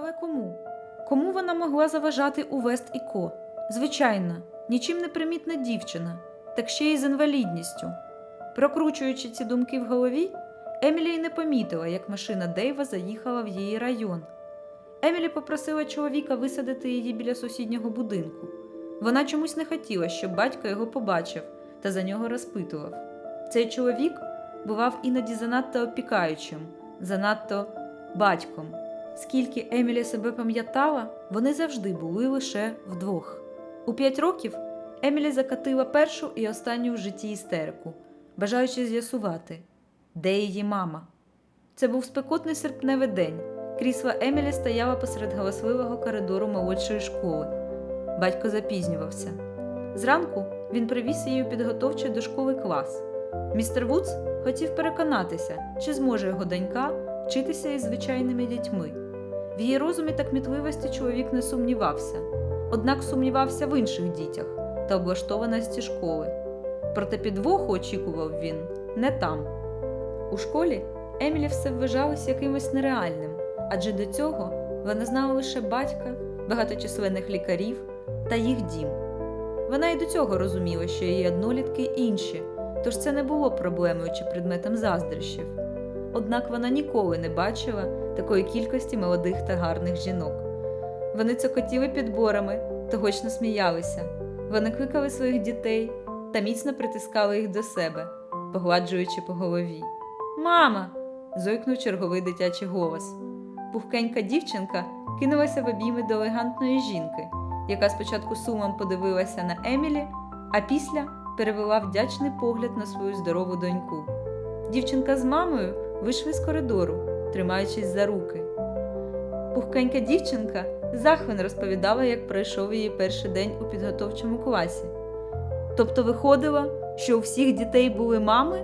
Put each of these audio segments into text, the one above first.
Але кому? Кому вона могла заважати у Вест і Ко? Звичайна, нічим не примітна дівчина, так ще й з інвалідністю. Прокручуючи ці думки в голові, Емілі й не помітила, як машина Дейва заїхала в її район. Емілі попросила чоловіка висадити її біля сусіднього будинку. Вона чомусь не хотіла, щоб батько його побачив та за нього розпитував. Цей чоловік бував іноді занадто опікаючим, занадто батьком. Скільки Емілі себе пам'ятала, вони завжди були лише вдвох. У п'ять років Емілі закатила першу і останню в житті істерику, бажаючи з'ясувати, де її мама. Це був спекотний серпневий день. Крісла Емілі стояла посеред галасливого коридору молодшої школи. Батько запізнювався. Зранку він привіз її у підготовчий до школи клас. Містер Вудс хотів переконатися, чи зможе його донька вчитися із звичайними дітьми. В її розумі та кмітливості чоловік не сумнівався, однак сумнівався в інших дітях та облаштованості школи. Проте підвоху очікував він не там. У школі Емілі все вважалось якимось нереальним, адже до цього вона знала лише батька, багаточисленних лікарів та їх дім. Вона і до цього розуміла, що її однолітки інші, тож це не було проблемою чи предметом заздрощів. Однак вона ніколи не бачила такої кількості молодих та гарних жінок. Вони цокотіли підборами та гучно сміялися. Вони кликали своїх дітей та міцно притискали їх до себе, погладжуючи по голові. Мама! зойкнув черговий дитячий голос. Пухкенька дівчинка кинулася в обійми до елегантної жінки, яка спочатку сумом подивилася на Емілі, а після перевела вдячний погляд на свою здорову доньку. Дівчинка з мамою вийшли з коридору, тримаючись за руки. Пухкенька дівчинка захвин розповідала, як пройшов її перший день у підготовчому класі. Тобто виходило, що у всіх дітей були мами?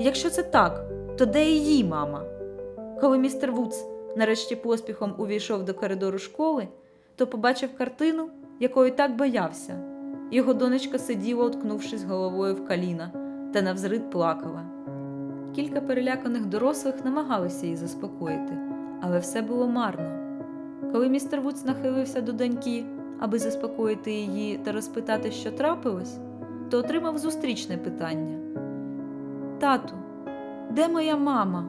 Якщо це так, то де її мама? Коли містер Вудс нарешті поспіхом увійшов до коридору школи, то побачив картину, якої так боявся. Його донечка сиділа, уткнувшись головою в коліна, та навзрид плакала. Кілька переляканих дорослих намагалися її заспокоїти, але все було марно. Коли містер Вудс нахилився до доньки, аби заспокоїти її та розпитати, що трапилось, то отримав зустрічне питання: Тату, де моя мама?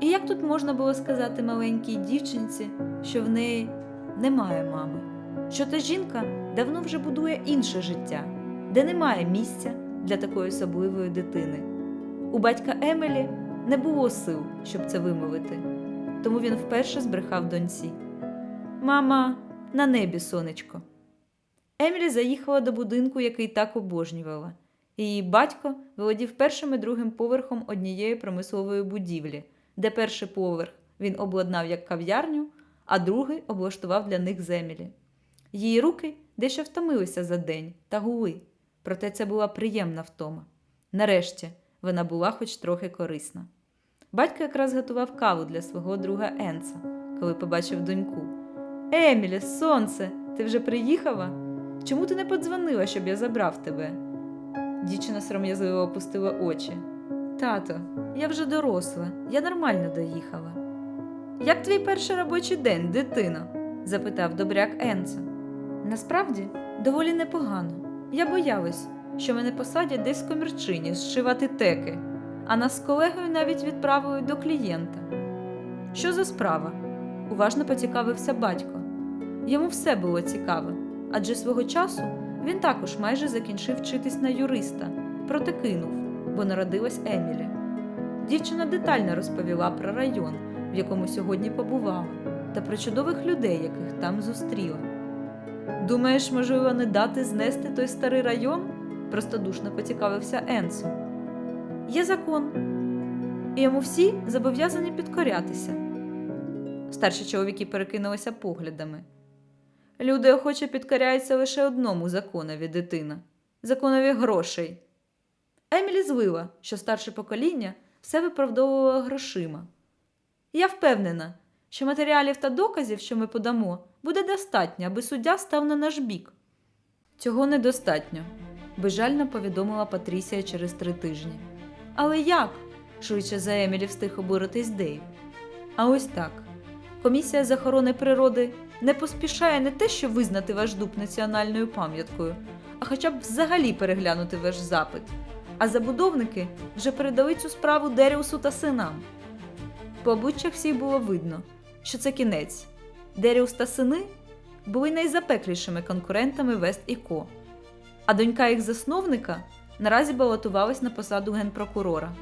І як тут можна було сказати маленькій дівчинці, що в неї немає мами? Що та жінка давно вже будує інше життя, де немає місця для такої особливої дитини. У батька Емелі не було сил, щоб це вимовити, тому він вперше збрехав доньці. Мама, на небі, сонечко. Емілі заїхала до будинку, який так обожнювала. Її батько володів першим і другим поверхом однієї промислової будівлі, де перший поверх він обладнав як кав'ярню, а другий облаштував для них землі. Її руки дещо втомилися за день та гули, проте це була приємна втома. Нарешті вона була хоч трохи корисна. Батько якраз готував каву для свого друга Енса, коли побачив доньку. Емілі, сонце, ти вже приїхала? Чому ти не подзвонила, щоб я забрав тебе? Дівчина сором'язливо опустила очі. Тато, я вже доросла, я нормально доїхала. Як твій перший робочий день, дитино? запитав добряк Енца. Насправді, доволі непогано. Я боялась, що мене посадять десь в комірчині зшивати теки, а нас з колегою навіть відправили до клієнта. Що за справа? уважно поцікавився батько. Йому все було цікаво, адже свого часу він також майже закінчив вчитись на юриста, проте кинув, бо народилась Емілі. Дівчина детально розповіла про район, в якому сьогодні побувала, та про чудових людей, яких там зустріла. Думаєш, можливо, не дати знести той старий район? Простодушно поцікавився Енсо. Є закон, і йому всі зобов'язані підкорятися. Старші чоловіки перекинулися поглядами. Люди охоче підкоряються лише одному законові дитина законові грошей. Емілі звила, що старше покоління все виправдовувало грошима. Я впевнена, що матеріалів та доказів, що ми подамо, буде достатньо, аби суддя став на наш бік. Цього недостатньо, безжально повідомила Патрісія через три тижні. Але як? швидше за Емілі встиг обуритись Дейв. А ось так. Комісія з охорони природи не поспішає не те, що визнати ваш дуб національною пам'яткою, а хоча б взагалі переглянути ваш запит. А забудовники вже передали цю справу Деріусу та синам. По обличчях всіх було видно, що це кінець. Деріус та сини були найзапеклішими конкурентами Вест і Ко, а донька їх засновника наразі балотувалась на посаду генпрокурора.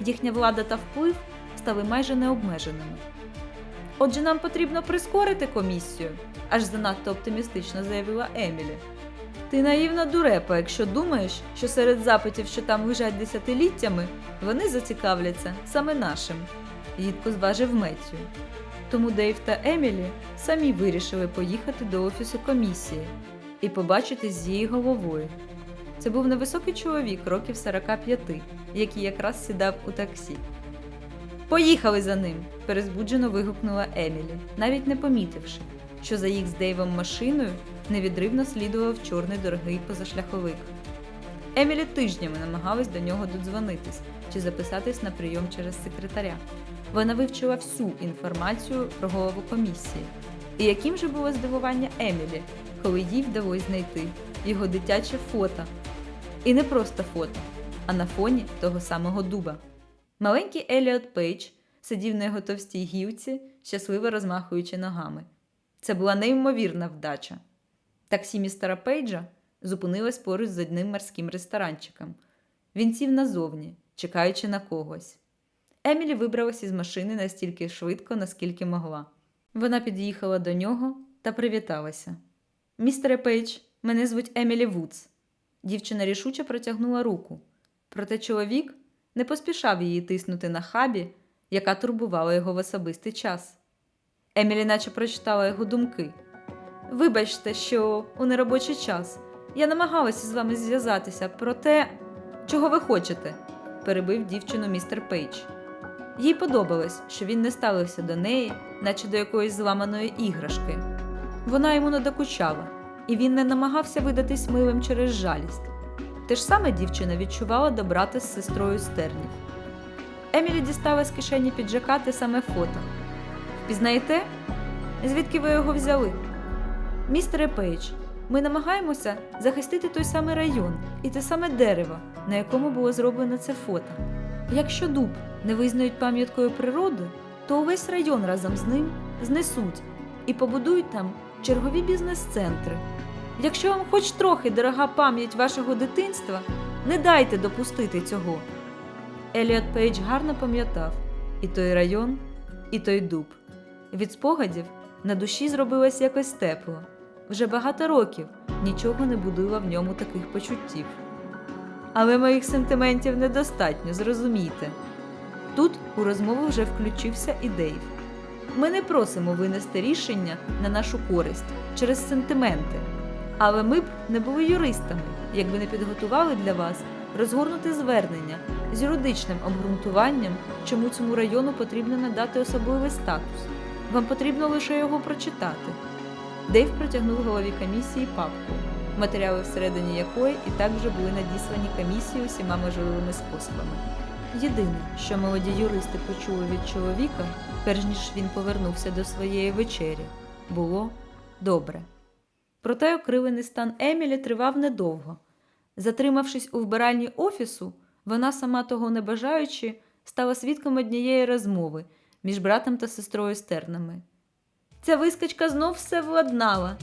Їхня влада та вплив стали майже необмеженими. Отже, нам потрібно прискорити комісію, аж занадто оптимістично заявила Емілі. Ти наївна дурепа, якщо думаєш, що серед запитів, що там лежать десятиліттями, вони зацікавляться саме нашим, їдко зважив Меттю. Тому Дейв та Емілі самі вирішили поїхати до офісу комісії і побачитись з її головою. Це був невисокий чоловік років 45, який якраз сідав у таксі. Поїхали за ним! перезбуджено вигукнула Емілі, навіть не помітивши, що за їх з Дейвом машиною невідривно слідував чорний дорогий позашляховик. Емілі тижнями намагалась до нього додзвонитись чи записатись на прийом через секретаря. Вона вивчила всю інформацію про голову комісії. І яким же було здивування Емілі, коли їй вдалося знайти його дитяче фото. І не просто фото, а на фоні того самого дуба. Маленький Еліот Пейдж сидів на його товстій гілці, щасливо розмахуючи ногами. Це була неймовірна вдача. Таксі містера Пейджа зупинилось поруч з одним морським ресторанчиком. Він сів назовні, чекаючи на когось. Емілі вибралась із машини настільки швидко, наскільки могла. Вона під'їхала до нього та привіталася. Містере Пейдж, мене звуть Емілі Вудс. Дівчина рішуче протягнула руку, проте чоловік не поспішав її тиснути на хабі, яка турбувала його в особистий час. Емілі наче прочитала його думки. Вибачте, що у неробочий час я намагалася з вами зв'язатися, проте чого ви хочете? перебив дівчину містер Пейдж. Їй подобалось, що він не ставився до неї, наче до якоїсь зламаної іграшки. Вона йому не докучала, і він не намагався видатись милим через жалість. Те ж саме дівчина відчувала до брата з сестрою Стернів. Емілі дістала з кишені піджака те саме фото. Впізнаєте? Звідки ви його взяли? Містере Пейдж, ми намагаємося захистити той самий район і те саме дерево, на якому було зроблено це фото. Якщо дуб не визнають пам'яткою природи, то увесь район разом з ним знесуть і побудують там чергові бізнес-центри. Якщо вам хоч трохи дорога пам'ять вашого дитинства, не дайте допустити цього. Еліот Пейдж гарно пам'ятав і той район, і той дуб. Від спогадів на душі зробилось якось тепло. Вже багато років нічого не будило в ньому таких почуттів. Але моїх сентиментів недостатньо, зрозумійте. Тут у розмову вже включився і Дейв. Ми не просимо винести рішення на нашу користь через сентименти, але ми б не були юристами, якби не підготували для вас розгорнути звернення з юридичним обґрунтуванням, чому цьому району потрібно надати особливий статус. Вам потрібно лише його прочитати. Дейв протягнув голові комісії папку, матеріали всередині якої і так вже були надіслані комісії усіма можливими способами. Єдине, що молоді юристи почули від чоловіка, перш ніж він повернувся до своєї вечері, було добре. Проте окрилений стан Емілі тривав недовго. Затримавшись у вбиральні офісу, вона, сама того не бажаючи, стала свідком однієї розмови між братом та сестрою Стернами. Ця вискочка знов все владнала.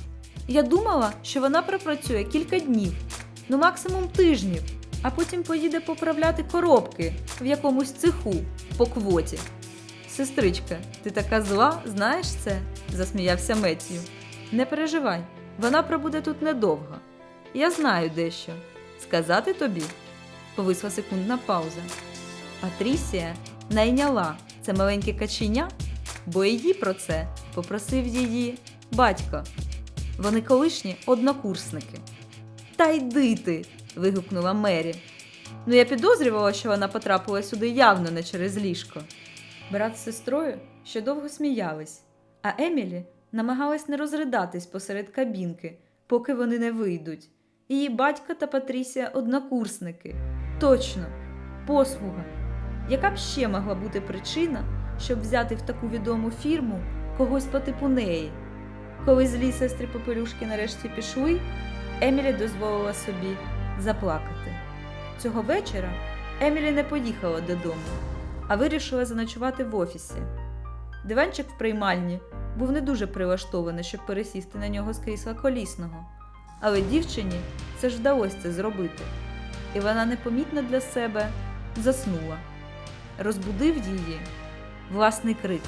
Я думала, що вона пропрацює кілька днів, ну максимум тижнів, а потім поїде поправляти коробки в якомусь цеху по квоті. Сестричка, ти така зла, знаєш це? засміявся Меттію. Не переживай, вона пробуде тут недовго. Я знаю дещо. Сказати тобі? Повисла секундна пауза. Патрісія найняла це маленьке каченя, бо її про це попросив її батько. Вони колишні однокурсники. Та йди ти. Вигукнула Мері. Ну, я підозрювала, що вона потрапила сюди явно не через ліжко. Брат з сестрою ще довго сміялись, а Емілі намагалась не розридатись посеред кабінки, поки вони не вийдуть. Її батько та Патрісія однокурсники. Точно, послуга. Яка б ще могла бути причина, щоб взяти в таку відому фірму когось по типу неї. Коли злі сестри Попелюшки нарешті пішли, Емілі дозволила собі заплакати. Цього вечора Емілі не поїхала додому, а вирішила заночувати в офісі. Диванчик в приймальні був не дуже прилаштований, щоб пересісти на нього з крісла колісного, але дівчині це ж вдалося це зробити, і вона непомітно для себе заснула. Розбудив її власний крик.